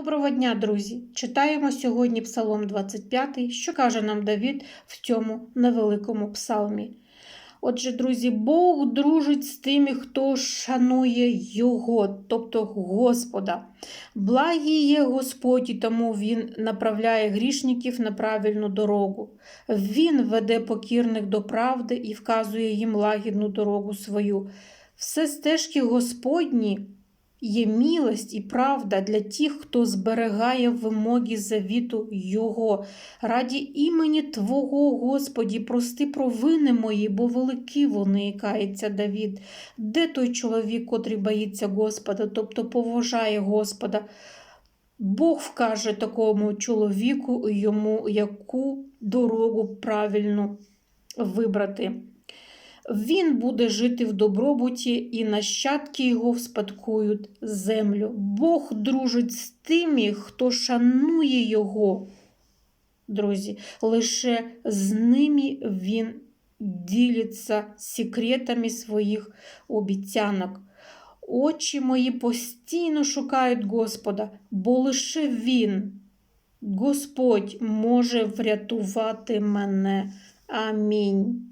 Доброго дня, друзі! Читаємо сьогодні Псалом 25, що каже нам Давід в цьому невеликому псалмі. Отже, друзі, Бог дружить з тими, хто шанує Його, тобто Господа. Благий є Господь, і тому Він направляє грішників на правильну дорогу. Він веде покірних до правди і вказує їм лагідну дорогу свою. Все стежки Господні є милость і правда для тих, хто зберігає вимоги завіту Його. Раді імені Твого, Господі, прости провини мої, бо великі вони, кається Давід. Де той чоловік, котрий боїться Господа, тобто поважає Господа? Бог вкаже такому чоловіку йому, яку дорогу правильно вибрати. Він буде жити в добробуті, і нащадки його вспадкують землю. Бог дружить з тими, хто шанує його. Друзі, лише з ними він ділиться секретами своїх обіцянок. Очі мої постійно шукають Господа, бо лише Він, Господь, може врятувати мене. Амінь.